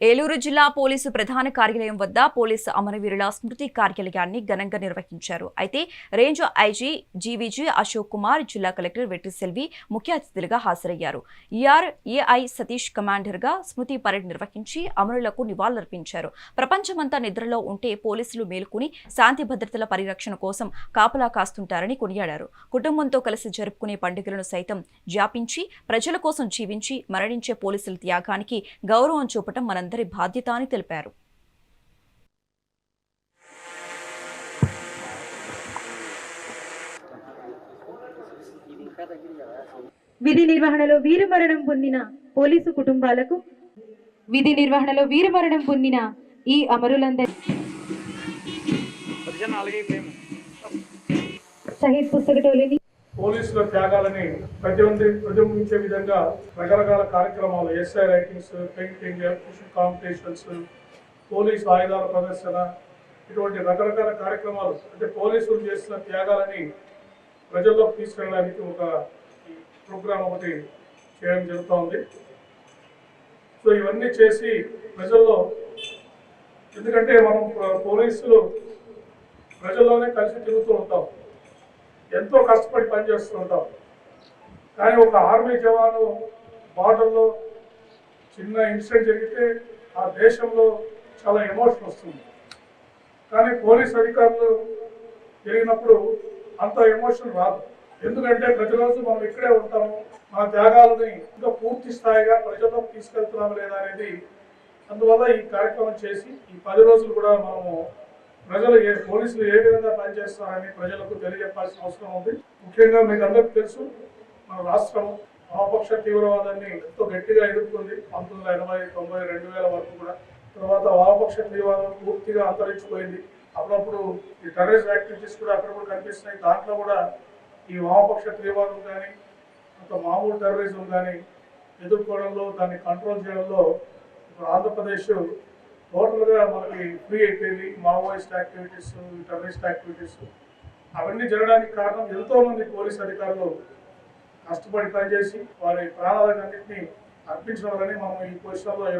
ఏలూరు జిల్లా పోలీసు ప్రధాన కార్యాలయం వద్ద పోలీసు అమరవీరుల స్మృతి కార్యాలయాన్ని ఘనంగా నిర్వహించారు. అయితే range IG G V G Ashok Kumar జిల్లా కలెక్టర్ వెట్టి సెల్వి ముఖ్య అతిథులుగా హాజరయ్యారు. ఈఆర్ ఏఐ సతీష్ కమాండర్గా స్మృతి పరేడ్ నిర్వహించి అమరులకు నివాళులర్పించారు. ప్రపంచమంతా నిద్రలో ఉంటే పోలీసులు మేలుకుని శాంతి భద్రతల పరిరక్షణ కోసం కాపలా కాస్తుంటారని కొనియాడారు. కుటుంబంతో కలిసి జరుపుకునే పండుగలను సైతం జాపించి ప్రజల కోసం జీవించి మరణించే పోలీసుల త్యాగానికి గౌరవం చూపటం మనందరి బాధ్యత అని తెలిపారు. విధి నిర్వహణలో వీరమరణం పొందిన పోలీసు కుటుంబాలకు విధి నిర్వహణలో వీరమరణం పొందిన ఈ అమరులందరి షహీద్ పుస్తకటోలిని పోలీసుల త్యాగాలని ప్రతిబంధి ప్రతిబింబించే విధంగా రకరకాల కార్యక్రమాలు essay writings painting electrician competitions police ఆయుధాల ప్రదర్శన ఇటువంటి రకరకాల కార్యక్రమాలు అంటే పోలీసులు చేసిన త్యాగాలని ప్రజల్లోకి తీసుకెళ్ళడానికి ఒక ప్రోగ్రామ్ ఒకటి చేయడం జరుగుతూ ఉంది సో ఇవన్నీ చేసి ప్రజల్లో ఎందుకంటే మనం పోలీసులు ప్రజల్లోనే కలిసి తిరుగుతూ ఉంటాం. ఎంతో కష్టపడి పనిచేస్తూ ఉంటాం. కానీ ఒక ఆర్మీ జవాను బార్డర్లో చిన్న ఇన్సిడెంట్ జరిగితే ఆ దేశంలో చాలా ఎమోషన్ వస్తుంది. కానీ పోలీస్ అధికారులు జరిగినప్పుడు అంత ఎమోషన్ రాదు. ఎందుకంటే ప్రతిరోజు మనం ఇక్కడే ఉంటాము. మన త్యాగాలని ఇంకా పూర్తి స్థాయిగా ప్రజల్లోకి తీసుకెళ్తున్నాము లేదా అనేది అందువల్ల ఈ కార్యక్రమం చేసి ఈ పది రోజులు కూడా మనము ప్రజలు ఏ పోలీసులు ఏ విధంగా పనిచేస్తారని ప్రజలకు తెలియజెప్పాల్సిన అవసరం ఉంది. ముఖ్యంగా మీకు అందరికీ తెలుసు మన రాష్ట్రం వామపక్ష తీవ్రవాదాన్ని ఎంతో గట్టిగా ఎదుర్కొంది. పంతొమ్మిది వందల ఎనభై తొంభై రెండు వేల వరకు కూడా. తర్వాత వామపక్ష తీవ్రవాదం పూర్తిగా అంతరించిపోయింది. అప్పుడప్పుడు ఈ టెర్రరిస్ట్ యాక్టివిటీస్ కూడా అక్కడ కూడా కనిపిస్తున్నాయి. దాంట్లో కూడా ఈ వామపక్ష తీవ్రవాదం కానీ అంత మామూలు టెర్రరిజం కానీ ఎదుర్కోవడంలో దాన్ని కంట్రోల్ చేయడంలో ఇప్పుడు ఆంధ్రప్రదేశ్ టోటల్గా మనకి ఫ్రీ అయిపోయింది. మావోయిస్ట్ యాక్టివిటీస్ టెర్రరిస్ట్ యాక్టివిటీస్ అవన్నీ జరగడానికి కారణం ఎంతోమంది పోలీస్ అధికారులు కష్టపడి పనిచేసి వారి ప్రాణాలన్నింటినీ అర్పించడం వల్లనే మనం ఈ పొజిషన్లో